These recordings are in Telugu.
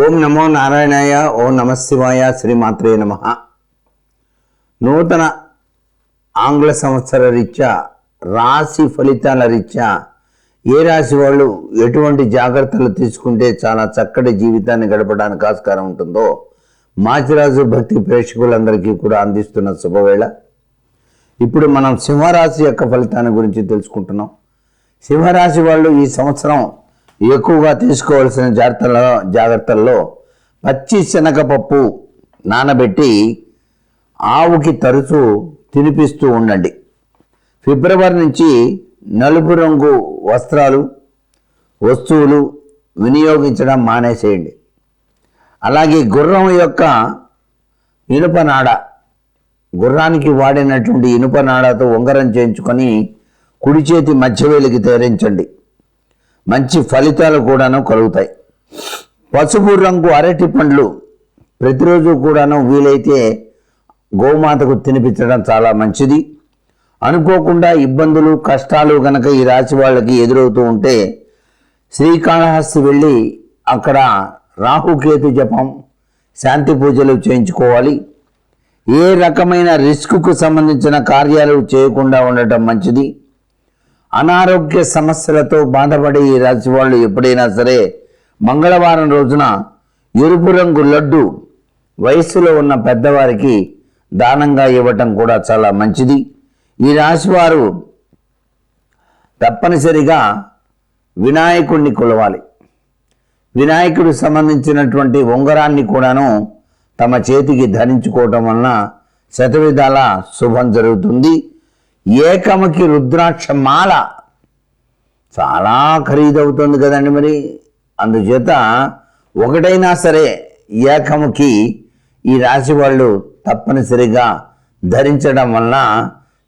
ఓం నమో నారాయణాయ ఓం నమశివాయ శ్రీమాత్రే నమ. నూతన ఆంగ్ల సంవత్సర రీత్యా రాశి ఫలితాల రీత్యా ఏ రాశి వాళ్ళు ఎటువంటి జాగ్రత్తలు తీసుకుంటే చాలా చక్కటి జీవితాన్ని గడపడానికి ఆస్కారం ఉంటుందో మాచిరాజు భక్తి ప్రేక్షకులందరికీ కూడా అందిస్తున్న శుభవేళ. ఇప్పుడు మనం సింహరాశి యొక్క ఫలితాన్ని గురించి తెలుసుకుంటున్నాం. సింహరాశి వాళ్ళు ఈ సంవత్సరం ఎక్కువగా తీసుకోవాల్సిన జాగ్రత్తలో జాగ్రత్తల్లో పచ్చి శనగపప్పు నానబెట్టి ఆవుకి తరచూ తినిపిస్తూ ఉండండి. ఫిబ్రవరి నుంచి నలుపు రంగు వస్త్రాలు వస్తువులు వినియోగించడం మానేసేయండి. అలాగే గుర్రం యొక్క ఇనుప నాడ గుర్రానికి వాడినటువంటి ఇనుప నాడతో ఉంగరం చేయించుకొని కుడి చేతి మధ్యవేలికి తేరించండి. మంచి ఫలితాలు కూడాను కలుగుతాయి. పసుపు రంగు అరటి పండ్లు ప్రతిరోజు కూడాను వీలైతే గోమాతకు తినిపించడం చాలా మంచిది. అనుకోకుండా ఇబ్బందులు కష్టాలు కనుక ఈ రాశి వాళ్ళకి ఎదురవుతూ ఉంటే శ్రీకాళహస్తి వెళ్ళి అక్కడ రాహుకేతు జపం శాంతి పూజలు చేయించుకోవాలి. ఏ రకమైన రిస్క్కు సంబంధించిన కార్యాలు చేయకుండా ఉండటం మంచిది. అనారోగ్య సమస్యలతో బాధపడే ఈ రాశి వాళ్ళు ఎప్పుడైనా సరే మంగళవారం రోజున ఎరుపు రంగు లడ్డు వయస్సులో ఉన్న పెద్దవారికి దానంగా ఇవ్వటం కూడా చాలా మంచిది. ఈ రాశివారు తప్పనిసరిగా వినాయకుడిని కొలవాలి. వినాయకుడు సంబంధించినటువంటి ఉంగరాన్ని కూడాను తమ చేతికి ధరించుకోవటం వలన శతవిధాల శుభం జరుగుతుంది. ఏకముఖి రుద్రాక్ష మాల చాలా ఖరీదవుతుంది కదండి మరి. అందుచేత ఒకటైనా సరే ఏకముఖి ఈ రాశి వాళ్ళు తప్పనిసరిగా ధరించడం వలన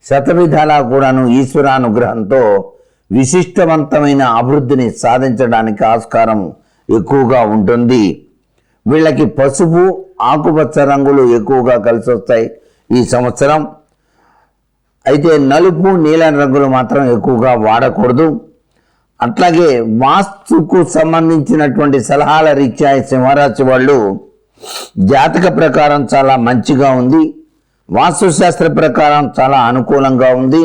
శతవిధాలా కూడాను ఈశ్వరానుగ్రహంతో విశిష్టవంతమైన అభివృద్ధిని సాధించడానికి ఆస్కారం ఎక్కువగా ఉంటుంది. వీళ్ళకి పసుపు ఆకుపచ్చ రంగులు ఎక్కువగా కలిసి వస్తాయి ఈ సంవత్సరం. అయితే నలుపు నీలం రంగులు మాత్రం ఎక్కువగా వాడకూడదు. అట్లాగే వాస్తుకు సంబంధించినటువంటి సలహాల రీత్యా సింహరాశి వాళ్ళు జాతక ప్రకారం చాలా మంచిగా ఉంది. వాస్తుశాస్త్ర ప్రకారం చాలా అనుకూలంగా ఉంది.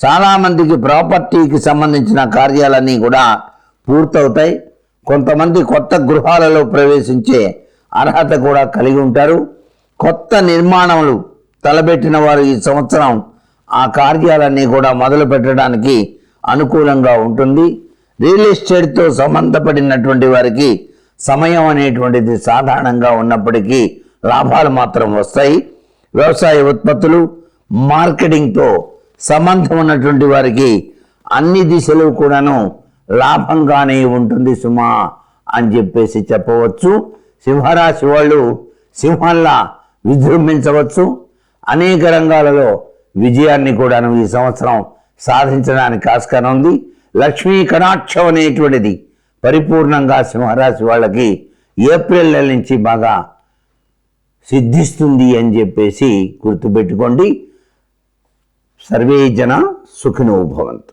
చాలామందికి ప్రాపర్టీకి సంబంధించిన కార్యాలన్నీ కూడా పూర్తవుతాయి. కొంతమంది కొత్త గృహాలలో ప్రవేశించే అర్హత కూడా కలిగి ఉంటారు. కొత్త నిర్మాణములు తలబెట్టిన వారు ఈ సంవత్సరం ఆ కార్యాలన్నీ కూడా మొదలు పెట్టడానికి అనుకూలంగా ఉంటుంది. రియల్ ఎస్టేట్తో సంబంధపడినటువంటి వారికి సమయం అనేటువంటిది సాధారణంగా ఉన్నప్పటికీ లాభాలు మాత్రం వస్తాయి. వ్యవసాయ ఉత్పత్తులు మార్కెటింగ్తో సంబంధం ఉన్నటువంటి వారికి అన్ని దిశలు కూడాను లాభంగానే ఉంటుంది సుమా అని చెప్పేసి చెప్పవచ్చు. సింహరాశి వాళ్ళు సింహంలా విజృంభించవచ్చు. అనేక రంగాలలో విజయాన్ని కూడాను ఈ సంవత్సరం సాధించడానికి ఆస్కారం ఉంది. లక్ష్మీ కటాక్షం అనేటువంటిది పరిపూర్ణంగా సింహరాశి వాళ్ళకి ఏప్రిల్ నెల నుంచి బాగా సిద్ధిస్తుంది అని చెప్పేసి గుర్తుపెట్టుకోండి. సర్వే జన సుఖినోభవంతు